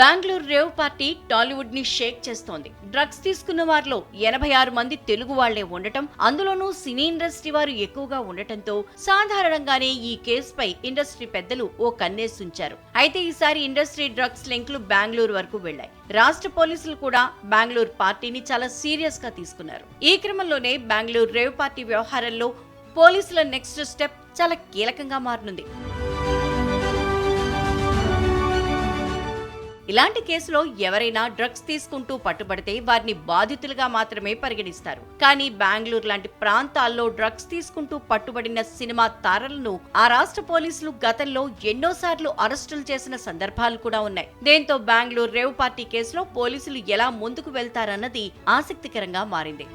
Bengaluru rave party టాలీవుడ్ని shake చేస్తోంది. Drugs తీసుకున్న వారిలో ఎనభై ఆరు మంది తెలుగు వాళ్ళే ఉండటం అందులోనూ సినీ ఇండస్ట్రీ వారు ఎక్కువగా ఉండటంతో సాధారణంగానే ఈ కేసుపై ఇండస్ట్రీ పెద్దలు ఓ కన్నేసుంచారు అయితే ఈసారి ఇండస్ట్రీ డ్రగ్స్ లింక్లు బెంగళూరు వరకు వెళ్ళాయి రాష్ట్ర పోలీసులు కూడా బెంగళూరు పార్టీని చాలా సీరియస్గా తీసుకున్నారు. ఈ క్రమంలోనే బెంగళూరు రేవ్ పార్టీ వ్యవహారంలో పోలీసుల నెక్స్ట్ స్టెప్ చాలా కీలకంగా మారనుంది. ఇలాంటి కేసులో ఎవరైనా డ్రగ్స్ తీసుకుంటూ పట్టుబడితే వారిని బాధితులుగా మాత్రమే పరిగణిస్తారు. కానీ బెంగళూరు లాంటి ప్రాంతాల్లో డ్రగ్స్ తీసుకుంటూ పట్టుబడిన సినిమా తారలను ఆ రాష్ట్ర పోలీసులు గతంలో ఎన్నోసార్లు అరెస్టులు చేసిన సందర్భాలు కూడా ఉన్నాయి. దీంతో బెంగళూరు రేవ్ పార్టీ కేసులో పోలీసులు ఎలా ముందుకు వెళ్తారన్నది ఆసక్తికరంగా మారింది.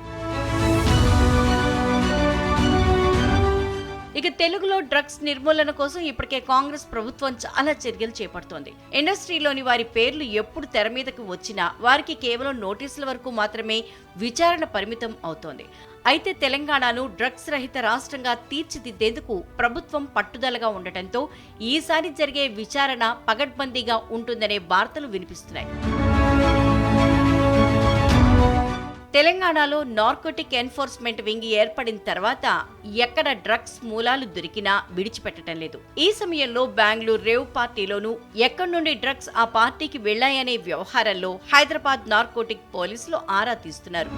ఇక తెలుగులో డ్రగ్స్ నిర్మూలన కోసం ఇప్పటికే కాంగ్రెస్ ప్రభుత్వం చాలా చర్యలు చేపడుతోంది. ఇండస్ట్రీలోని వారి పేర్లు ఎప్పుడు తెర మీదకు వచ్చినా వారికి కేవలం నోటీసుల వరకు మాత్రమే విచారణ పరిమితం అవుతోంది. అయితే తెలంగాణను డ్రగ్స్ రహిత రాష్ట్రంగా తీర్చిదిద్దేందుకు ప్రభుత్వం పట్టుదలగా ఉండటంతో ఈసారి జరిగే విచారణ పగడ్బందీగా ఉంటుందనే వార్తలు వినిపిస్తున్నాయి. తెలంగాణలో నార్కోటిక్ ఎన్ఫోర్స్మెంట్ వింగ్ ఏర్పడిన తర్వాత ఎక్కడ డ్రగ్స్ మూలాలు దొరికినా విడిచిపెట్టడం లేదు. ఈ సమయంలో బెంగళూరు రేవ్ పార్టీలోనూ ఎక్కడి నుండి డ్రగ్స్ ఆ పార్టీకి వెళ్ళాయనే వ్యవహారంలో హైదరాబాద్ నార్కోటిక్ పోలీసులు ఆరా తీస్తున్నారు.